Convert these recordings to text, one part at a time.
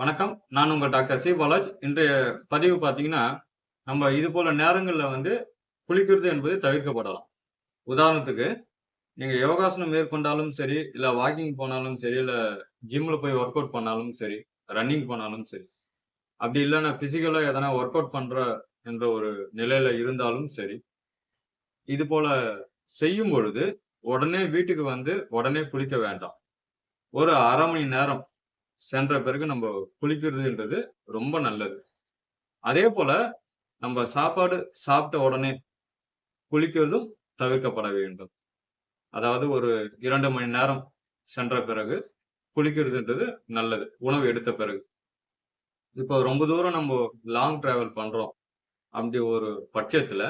வணக்கம். நான் உங்கள் டாக்டர் சி. பாலாஜ் இன்றைய பதிவு பார்த்தீங்கன்னா நம்ம இது போல நேரங்களில் வந்து குளிக்கிறது என்பது தவிர்க்கப்படலாம். உதாரணத்துக்கு நீங்கள் யோகாசனம் மேற்கொண்டாலும் சரி இல்லை வாக்கிங் போனாலும் சரி இல்லை ஜிம்மில் போய் ஒர்க் அவுட் பண்ணாலும் சரி ரன்னிங் பண்ணாலும் சரி அப்படி இல்லைன்னா ஃபிசிக்கலாக எதனா ஒர்க் அவுட் பண்ணுற என்ற ஒரு நிலையில் இருந்தாலும் சரி இது போல செய்யும் பொழுது உடனே வீட்டுக்கு வந்து உடனே குளிக்க வேண்டாம். ஒரு அரை மணி நேரம் சென்ற பிறகு நம்ம குளிக்கிறதுன்றது ரொம்ப நல்லது. அதே போல நம்ம சாப்பாடு சாப்பிட்ட உடனே குளிக்கிறதும் தவிர்க்கப்பட வேண்டும். அதாவது ஒரு இரண்டு மணி நேரம் சென்ற பிறகு குளிக்கிறதுன்றது நல்லது. உணவு எடுத்த பிறகு. இப்போ ரொம்ப தூரம் நம்ம லாங் டிராவல் பண்றோம் அப்படி ஒரு பட்சத்துல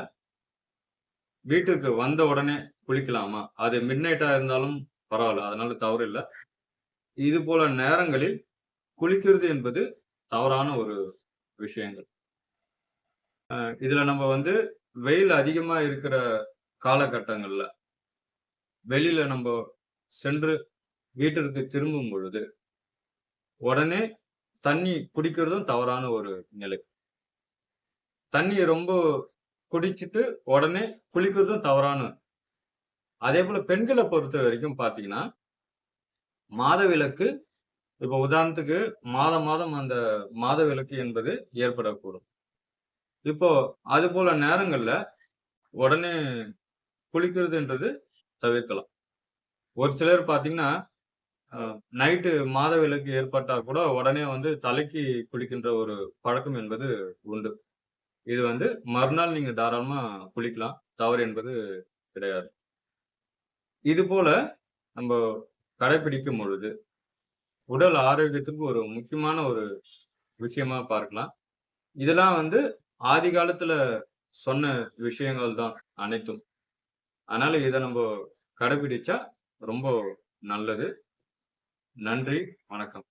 வீட்டுக்கு வந்த உடனே குளிக்கலாமா? அது மிட் நைட்டா இருந்தாலும் பரவாயில்ல அதனால தவறு இல்லை. இது போல நேரங்களில் குளிக்கிறது என்பது தவறான ஒரு விஷயங்கள். இதில் நம்ம வந்து வெயில் அதிகமாக இருக்கிற காலகட்டங்களில் வெளியில் நம்ம சென்று வீட்டிற்கு திரும்பும் பொழுது உடனே தண்ணி குடிக்கிறதும் தவறான ஒரு நிலை. தண்ணியை ரொம்ப குடிச்சிட்டு உடனே குளிக்கிறதும் தவறான அதே போல் பெண்களை பொறுத்த வரைக்கும் பார்த்தீங்கன்னா மாதவிலக்கு இப்போ உதாரணத்துக்கு மாதம் மாதம் அந்த மாத விலக்கு என்பது ஏற்படக்கூடும். இப்போ அது போல நேரங்கள்ல உடனே குளிக்கிறதுன்றது தவிர்க்கலாம். ஒரு சிலர் பார்த்தீங்கன்னா நைட்டு மாத விலக்கு ஏற்பட்டா கூட உடனே வந்து தலைக்கு குளிக்கின்ற ஒரு பழக்கம் என்பது உண்டு. இது வந்து மறுநாள் நீங்க தாராளமா குளிக்கலாம். தவறு என்பது கிடையாது. இது போல நம்ம கடைபிடிக்கும் பொழுது உடல் ஆரோக்கியத்துக்கு ஒரு முக்கியமான ஒரு விஷயமா பார்க்கலாம். இதெல்லாம் வந்து ஆதி காலத்துல சொன்ன விஷயங்கள் தான் அனைத்தும். அதனால இதை நம்ம கடைபிடிச்சா ரொம்ப நல்லது. நன்றி வணக்கம்.